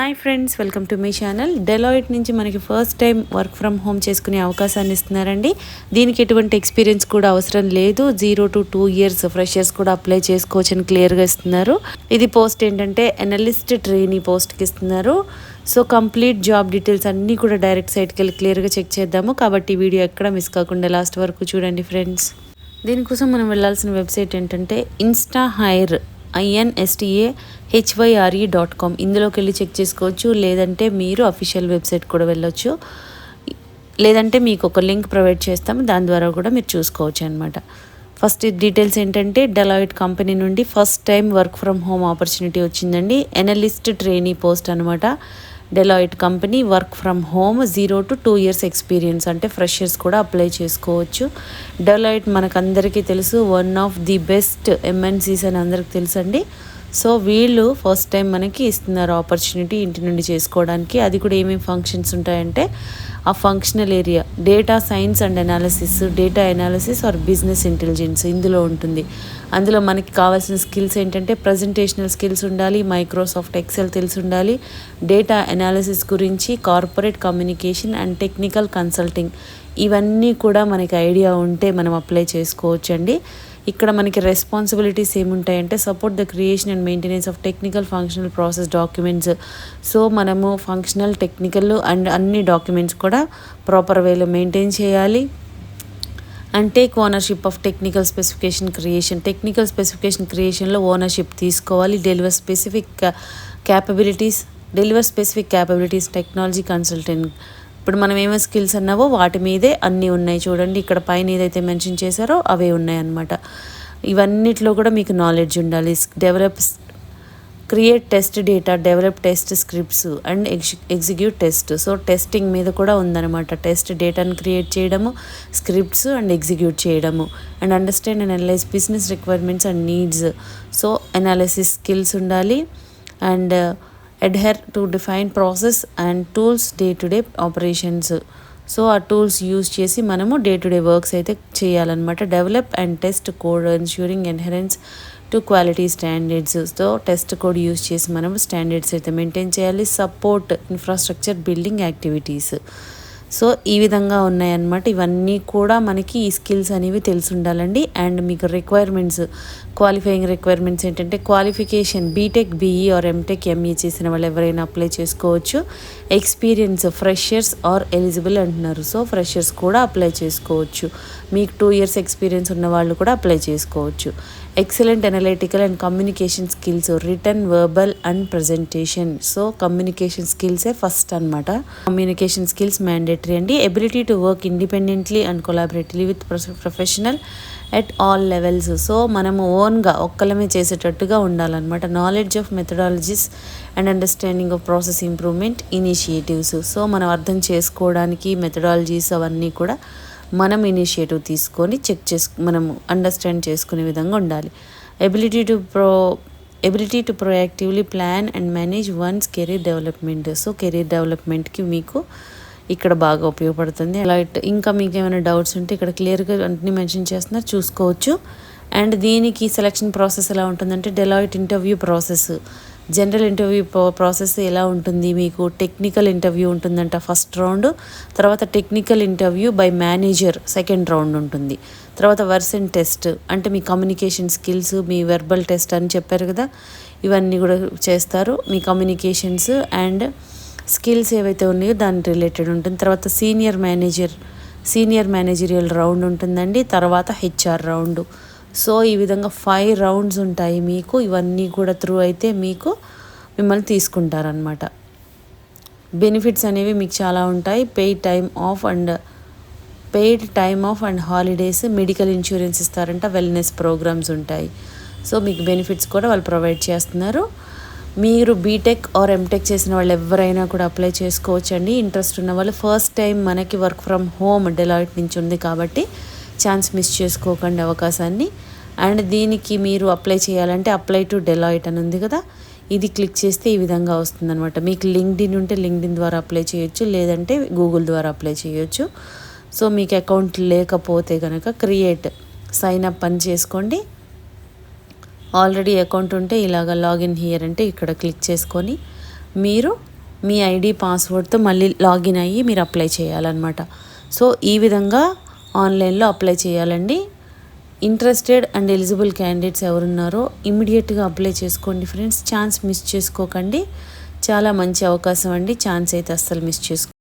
Hi friends welcome to మీ channel. Deloitte నుంచి మనకి first time work from home చేసుకునే అవకాశాన్ని ఇస్తున్నారండి. దీనికి ఎటువంటి ఎక్స్పీరియన్స్ కూడా అవసరం లేదు. Zero to two years freshers కూడా అప్లై చేసుకోవచ్చు అని క్లియర్గా ఇస్తున్నారు. ఇది పోస్ట్ ఏంటంటే ఎనలిస్ట్ ట్రైనీ పోస్ట్కి ఇస్తున్నారు. సో కంప్లీట్ జాబ్ డీటెయిల్స్ అన్నీ కూడా డైరెక్ట్ సైట్కి వెళ్ళి క్లియర్గా చెక్ చేద్దాము. కాబట్టి వీడియో ఎక్కడ మిస్ కాకుండా లాస్ట్ వరకు చూడండి ఫ్రెండ్స్. దీనికోసం మనం వెళ్ళాల్సిన వెబ్సైట్ ఏంటంటే Insta hire INSTA HYRE dot com ఇందులోకి వెళ్ళి చెక్ చేసుకోవచ్చు. లేదంటే మీరు అఫీషియల్ వెబ్సైట్ కూడా వెళ్ళొచ్చు. లేదంటే మీకు ఒక లింక్ ప్రొవైడ్ చేస్తాము దాని ద్వారా కూడా మీరు చూసుకోవచ్చు అనమాట ఫస్ట్ డీటెయిల్స్ ఏంటంటే డెలాయిట్ కంపెనీ నుండి first time work from home opportunity వచ్చిందండి. ఎనలిస్ట్ ట్రైనీ పోస్ట్ అనమాట Deloitte company work from home zero to two years experience అంటే ఫ్రెషర్స్ కూడా అప్లై చేసుకోవచ్చు. డెలాయిట్ మనకందరికీ తెలుసు one of the best MNCs అని అందరికి తెలుసండి. సో వీళ్ళు ఫస్ట్ టైం మనకి ఇస్తున్నారు ఆపర్చునిటీ ఇంటి నుండి చేసుకోవడానికి. అది కూడా ఏమేమి ఫంక్షన్స్ ఉంటాయంటే ఆ functional area data science and analysis data analysis or business intelligence ఇందులో ఉంటుంది. అందులో మనకి కావాల్సిన స్కిల్స్ ఏంటంటే ప్రజెంటేషనల్ స్కిల్స్ ఉండాలి మైక్రోసాఫ్ట్ ఎక్సెల్ తెలిసి ఉండాలి డేటా అనాలిసిస్ గురించి corporate communication and technical consulting ఇవన్నీ కూడా మనకి ఐడియా ఉంటే మనం అప్లై చేసుకోవచ్చండి. ఇక్కడ మనకి responsibilities ఏముంటాయంటే support the creation and maintenance of technical functional process documents so మనము ఫంక్షనల్ టెక్నికల్ అండ్ అన్ని డాక్యుమెంట్స్ కూడా ప్రాపర్ వేలో మెయింటైన్ చేయాలి. And take ownership of technical specification creation technical specification క్రియేషన్లో ownership తీసుకోవాలి. Deliver specific capabilities deliver specific capabilities technology consultant ఇప్పుడు మనం ఏమేమి skills అన్నావో వాటి మీదే అన్నీ ఉన్నాయి చూడండి. ఇక్కడ పైన ఏదైతే మెన్షన్ చేశారో అవే ఉన్నాయి అన్నమాట ఇవన్నిట్లో కూడా మీకు నాలెడ్జ్ ఉండాలి. Develop create test data develop test scripts and ఎగ్జి execute test so testing మీద కూడా ఉందన్నమాట. టెస్ట్ డేటాను క్రియేట్ చేయడము స్క్రిప్ట్స్ అండ్ ఎగ్జిక్యూట్ చేయడము. And understand and analyse business requirements and needs so analysis skills ఉండాలి. And adhere to define process and tools day to day operations so ఆ tools use చేసి మనము డే టు డే వర్క్స్ అయితే చేయాలన్నమాట. Develop and test code ensuring adherence to quality స్టాండర్డ్స్తో test code use చేసి మనం standards అయితే maintain చేయాలి. Support infrastructure building activities so ఈ విధంగా ఉన్నాయన్నమాట. ఇవన్నీ కూడా మనకి ఈ స్కిల్స్ అనేవి తెలిసి ఉండాలండి అండ్ మీకు రిక్వైర్మెంట్స్ క్వాలిఫైయింగ్ రిక్వైర్మెంట్స్ ఏంటంటే qualification BTech BE or MTech ME చేసిన వాళ్ళు ఎవరైనా అప్లై చేసుకోవచ్చు. ఎక్స్పీరియన్స్ ఫ్రెషర్స్ ఆర్ ఎలిజిబుల్ అంటున్నారు. సో ఫ్రెషర్స్ కూడా అప్లై చేసుకోవచ్చు. మీకు టూ ఇయర్స్ ఎక్స్పీరియన్స్ ఉన్న వాళ్ళు కూడా అప్లై చేసుకోవచ్చు. Excellent analytical and communication skills written verbal and presentation so communication స్కిల్సే first అనమాట కమ్యూనికేషన్ స్కిల్స్ మ్యాండేటరీ అండి. Ability to work independently and collaboratively with professional at all levels so మనము ఓన్గా ఒక్కలమే చేసేటట్టుగా ఉండాలన్నమాట. Knowledge of methodologies and understanding of process improvement initiatives so మనం అర్థం చేసుకోవడానికి మెథడాలజీస్ అవన్నీ కూడా మనం ఇనిషియేటివ్ తీసుకొని చెక్ చేసు మనం అండర్స్టాండ్ చేసుకునే విధంగా ఉండాలి. Ability to pro ability to proactively plan and manage one's career development so career డెవలప్మెంట్కి మీకు ఇక్కడ బాగా ఉపయోగపడుతుంది. అలా ఇంకా మీకు ఏమైనా డౌట్స్ ఉంటే ఇక్కడ క్లియర్గా అన్ని మెన్షన్ చేస్తున్నారు. చూసుకోవచ్చు. అండ్ దీనికి సెలక్షన్ ప్రాసెస్ ఎలా ఉంటుందంటే Deloitte interview process. General interview process ఎలా ఉంటుంది? మీకు టెక్నికల్ ఇంటర్వ్యూ ఉంటుందంట ఫస్ట్ రౌండ్. తర్వాత technical interview by manager second round ఉంటుంది. తర్వాత వర్సన్ టెస్ట్. అంటే మీ కమ్యూనికేషన్ స్కిల్స్ మీ వెర్బల్ టెస్ట్ అని చెప్పారు కదా? ఇవన్నీ కూడా చేస్తారు. మీ కమ్యూనికేషన్స్ అండ్ స్కిల్స్ ఏవైతే ఉన్నాయో దాని రిలేటెడ్ ఉంటుంది. తర్వాత senior manager senior managerial round ఉంటుందండి. తర్వాత హెచ్ఆర్ రౌండ్. సో ఈ విధంగా ఫైవ్ రౌండ్స్ ఉంటాయి మీకు. ఇవన్నీ కూడా త్రూ అయితే మీకు మిమ్మల్ని తీసుకుంటారనమాట బెనిఫిట్స్ అనేవి మీకు చాలా ఉంటాయి. Paid time off and paid time off and holidays medical insurance ఇస్తారంట. వెల్నెస్ ప్రోగ్రామ్స్ ఉంటాయి. సో మీకు బెనిఫిట్స్ కూడా వాళ్ళు ప్రొవైడ్ చేస్తున్నారు. మీరు బీటెక్ ఆర్ ఎంటెక్ చేసిన వాళ్ళు ఎవరైనా కూడా అప్లై చేసుకోవచ్చు అండి ఇంట్రెస్ట్ ఉన్న వాళ్ళు ఫస్ట్ టైం మనకి వర్క్ ఫ్రమ్ హోమ్ డెలాయిట్ నుంచి ఉంది కాబట్టి ఛాన్స్ మిస్ చేసుకోకండి అవకాశాన్ని. అండ్ దీనికి మీరు అప్లై చేయాలంటే అప్లై టు డెలాయిట్ అని ఉంది కదా ఇది క్లిక్ చేస్తే ఈ విధంగా వస్తుందన్నమాట. మీకు లింక్డ్ఇన్ ఉంటే లింక్డ్ఇన్ ద్వారా అప్లై చేయొచ్చు లేదంటే గూగుల్ ద్వారా అప్లై చేయొచ్చు. సో మీకు అకౌంట్ లేకపోతే కనుక క్రియేట్ సైన్ అప్ అని చేసుకోండి. ఆల్రెడీ అకౌంట్ ఉంటే ఇలాగ లాగిన్ హియర్ అంటే ఇక్కడ క్లిక్ చేసుకొని మీరు మీ ఐడి పాస్వర్డ్తో మళ్ళీ లాగిన్ అయ్యి మీరు అప్లై చేయాలన్నమాట. సో ఈ విధంగా ఆన్లైన్లో అప్లై చేయాలండి. ఇంట్రెస్టెడ్ అండ్ ఎలిజిబుల్ క్యాండిడేట్స్ ఎవరున్నారో ఇమీడియట్గా అప్లై చేసుకోండి ఫ్రెండ్స్. ఛాన్స్ మిస్ చేసుకోకండి. చాలా మంచి అవకాశం అండి. ఛాన్స్ అయితే అస్సలు మిస్ చేసుకో